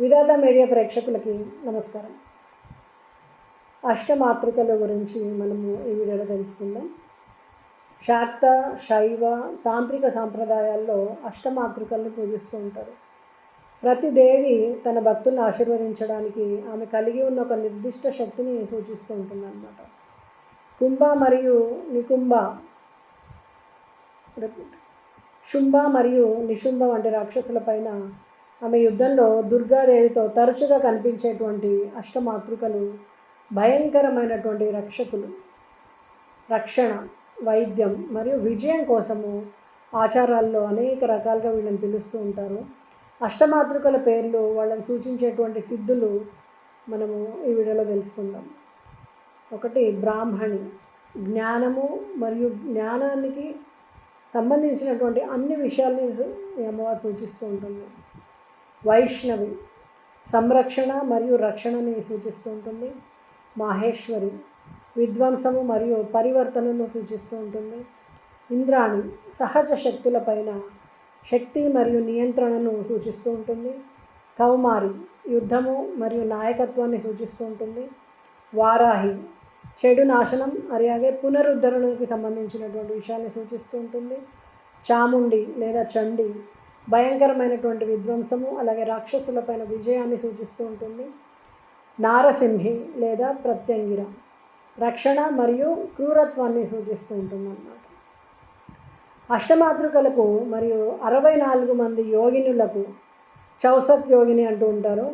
విధాత media ప్రేక్షకులకి నమస్కారం. అష్టమాతృకల గురించి మనము ఈ వీడియోలో తెలుసుకుందాం. శాక్త శైవ తాంత్రిక సాంప్రదాయాల్లో అష్టమాతృకల్ని పూజిస్తూ ఉంటారు. ప్రతి దేవి తన భక్తులను ఆశీర్వదించడానికి ఆమె కలిగి ఉన్న ఒక నిర్దిష్ట శక్తిని సూచిస్తూ ఉంటుంది అన్నమాట కుంభ మరియు నికుంభ. రిపీట్ శుంభ మరియు నిశుంభ వంటి రాక్షసులపైన ఆమె యుద్ధంలో దుర్గాదేవితో తరచుగా కనిపించేటువంటి అష్టమాతృకలు భయంకరమైనటువంటి రక్షకులు. రక్షణ వైద్యం మరియు విజయం కోసము ఆచారాల్లో అనేక రకాలుగా వీళ్ళని పిలుస్తూ ఉంటారు. అష్టమాతృకల పేర్లు వాళ్ళని సూచించేటువంటి సిద్ధులు మనము ఈ వీడియోలో తెలుసుకుందాం. ఒకటి బ్రాహ్మణి. జ్ఞానము మరియు జ్ఞానానికి సంబంధించినటువంటి అన్ని విషయాల్ని ఈ అమ్మవారు సూచిస్తూ ఉంటుంది. వైష్ణవి సంరక్షణ మరియు రక్షణని సూచిస్తూ ఉంటుంది. మాహేశ్వరి విధ్వంసము మరియు పరివర్తనను సూచిస్తూ ఉంటుంది. ఇంద్రాణి సహజ శక్తులపైన శక్తి మరియు నియంత్రణను సూచిస్తూ ఉంటుంది. కౌమారి యుద్ధము మరియు నాయకత్వాన్ని సూచిస్తూ ఉంటుంది. వారాహి చెడు నాశనం అలాగే పునరుద్ధరణకి సంబంధించినటువంటి విషయాన్ని సూచిస్తూ ఉంటుంది. చాముండి లేదా చండి భయంకరమైనటువంటి విధ్వంసము అలాగే రాక్షసులపైన విజయాన్ని సూచిస్తూ ఉంటుంది. నారసింహి లేదా ప్రత్యంగిర రక్షణ మరియు క్రూరత్వాన్ని సూచిస్తూ ఉంటుంది అన్నమాట అష్టమాతృకలకు మరియు అరవై నాలుగు మంది యోగినులకు చౌసత్ యోగిని అంటూ ఉంటారు.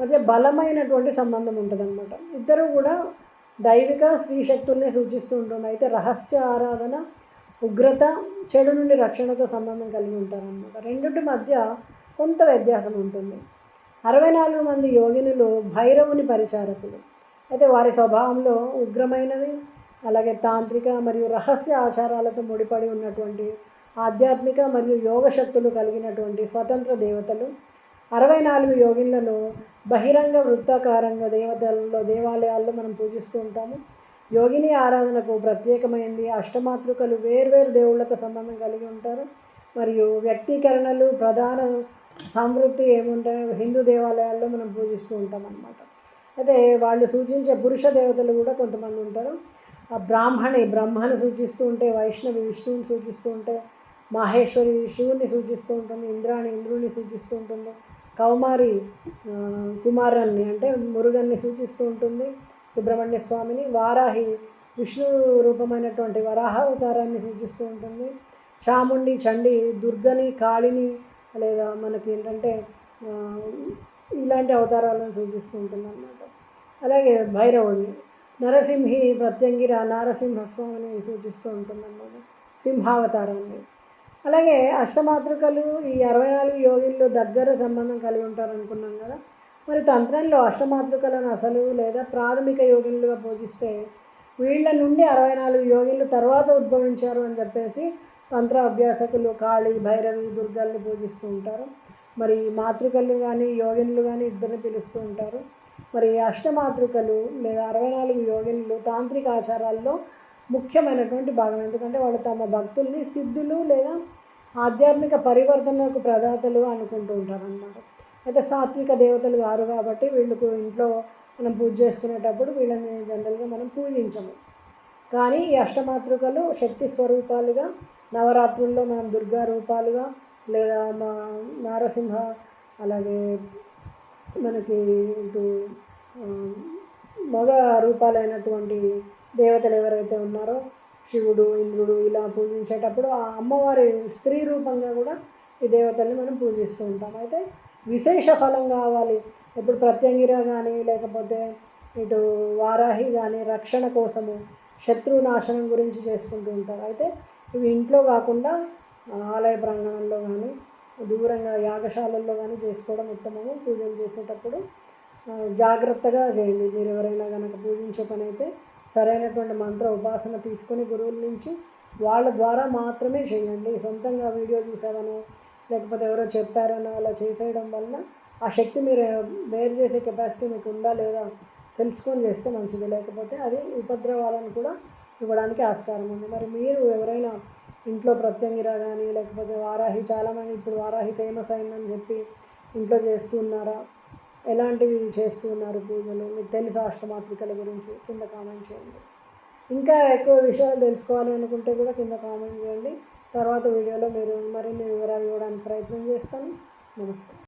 మధ్య బలమైనటువంటి సంబంధం ఉంటుందన్నమాట. ఇద్దరు కూడా దైవిక స్త్రీ శక్తుల్ని సూచిస్తూ ఉంటుంది అయితే రహస్య ఆరాధన ఉగ్రత చెడు నుండి రక్షణతో సంబంధం కలిగి ఉంటారన్నమాట. రెండింటి మధ్య కొంత వ్యత్యాసం ఉంటుంది. అరవై నాలుగు మంది యోగినులు భైరవుని పరిచారకులు. అయితే వారి స్వభావంలో ఉగ్రమైనవి అలాగే తాంత్రిక మరియు రహస్య ఆచారాలతో ముడిపడి ఉన్నటువంటి ఆధ్యాత్మిక మరియు యోగ శక్తులు కలిగినటువంటి స్వతంత్ర దేవతలు. అరవై నాలుగు యోగిన్లను బహిరంగ వృత్తాకారంగా దేవతలలో దేవాలయాల్లో మనం పూజిస్తూ ఉంటాము. యోగిని ఆరాధనకు ప్రత్యేకమైంది. అష్టమాతృకలు వేర్వేరు దేవుళ్ళతో సంబంధం కలిగి ఉంటారు. మరియు వ్యక్తీకరణలు ప్రధాన సంవృత్తి ఏముంటాయో హిందూ దేవాలయాల్లో మనం పూజిస్తూ ఉంటాం అన్నమాట అయితే వాళ్ళు సూచించే పురుష దేవతలు కూడా కొంతమంది ఉంటారు. ఆ బ్రాహ్మణి బ్రహ్మను సూచిస్తూ ఉంటే వైష్ణవి విష్ణువుని సూచిస్తూ ఉంటే మాహేశ్వరి శివుణ్ణి సూచిస్తూ ఉంటుంది ఇంద్రాణి ఇంద్రుణ్ణి సూచిస్తూ ఉంటుంది. కౌమారి కుమారాన్ని అంటే మురుగన్ని సూచిస్తూ ఉంటుంది సుబ్రహ్మణ్య స్వామిని. వారాహి విష్ణు రూపమైనటువంటి వరాహ అవతారాన్ని సూచిస్తూ ఉంటుంది. చాముండి చండి దుర్గని కాళిని లేదా మనకి ఏంటంటే ఇలాంటి అవతారాలను సూచిస్తూ ఉంటుంది అన్నమాట అలాగే భైరవుడిని నరసింహి ప్రత్యంగిర నారసింహస్వామిని సూచిస్తూ ఉంటుందన్నమాట. సింహావతారాన్ని. అలాగే అష్టమాతృకలు ఈ అరవై నాలుగు యోగిల్లో దగ్గర సంబంధం కలిగి ఉంటారు అనుకున్నాం కదా. మరి తంత్రంలో అష్టమాతృకలను అసలు లేదా ప్రాథమిక యోగినులుగా పూజిస్తే వీళ్ళ నుండి అరవై నాలుగు యోగిలు తర్వాత ఉద్భవించారు అని చెప్పేసి తంత్ర అభ్యాసకులు కాళి భైరవి దుర్గల్ని పూజిస్తూ ఉంటారు. మరి మాతృకలు కానీ యోగిన్లు కానీ ఇద్దరిని పిలుస్తూ ఉంటారు. మరి అష్టమాతృకలు లేదా అరవై నాలుగు యోగినులు తాంత్రిక ఆచారాల్లో ముఖ్యమైనటువంటి భాగం. ఎందుకంటే వాళ్ళు తమ భక్తుల్ని సిద్ధులు లేదా ఆధ్యాత్మిక పరివర్తనకు ప్రదాతలు అనుకుంటూ ఉంటారు అయితే సాత్విక దేవతలు కారు కాబట్టి వీళ్ళకు ఇంట్లో మనం పూజ చేసుకునేటప్పుడు వీళ్ళని జనరల్గా మనం పూజించము. కానీ ఈ అష్టమాతృకలు శక్తి స్వరూపాలుగా నవరాత్రుల్లో మనం దుర్గా రూపాలుగా లేదా మా నారసింహ అలాగే మనకి ఇటు మగ రూపాలైనటువంటి దేవతలు ఎవరైతే ఉన్నారో శివుడు ఇంద్రుడు ఇలా పూజించేటప్పుడు ఆ అమ్మవారి స్త్రీ రూపంగా కూడా ఈ దేవతల్ని మనం పూజిస్తూ ఉంటాం. అయితే విశేష ఫలం కావాలి. ఇప్పుడు ప్రత్యంగిర కానీ లేకపోతే ఇటు వారాహి కానీ రక్షణ కోసము శత్రు నాశనం గురించి చేసుకుంటూ ఉంటారు. అయితే ఇవి ఇంట్లో కాకుండా ఆలయ ప్రాంగణంలో కానీ దూరంగా యాగశాలల్లో కానీ చేసుకోవడం ఉత్తమము. పూజలు చేసేటప్పుడు జాగ్రత్తగా చేయండి. మీరు ఎవరైనా కనుక పూజించే పని అయితే సరైనటువంటి మంత్ర ఉపాసన తీసుకొని గురువుల నుంచి వాళ్ళ ద్వారా మాత్రమే చేయండి. సొంతంగా వీడియో చూసామనో లేకపోతే ఎవరో చెప్పారనో అలా చేసేయడం వల్ల ఆ శక్తి మీరు వేరు చేసే కెపాసిటీ మీకు ఉందా లేదా తెలుసుకొని చేస్తే మంచిది. లేకపోతే అది ఉపద్రవాలను కూడా ఇవ్వడానికి ఆస్కారం ఉంది. మరి మీరు ఎవరైనా ఇంట్లో ప్రత్యంగిరా కానీ లేకపోతే వారాహి చాలామంది ఇప్పుడు వారాహి ఫేమస్ అయిందని చెప్పి ఇంట్లో చేస్తున్నారా ఎలాంటివి చేస్తూ ఉన్నారు పూజలు? మీకు తెలుసు అష్టమాత్రికల గురించి? కింద కామెంట్ చేయండి. ఇంకా ఎక్కువ విషయాలు తెలుసుకోవాలి అనుకుంటే కూడా కింద కామెంట్ చేయండి. తర్వాత వీడియోలో మీరు మరిన్ని వివరాలు ఇవ్వడానికి ప్రయత్నం చేస్తాను. నమస్తే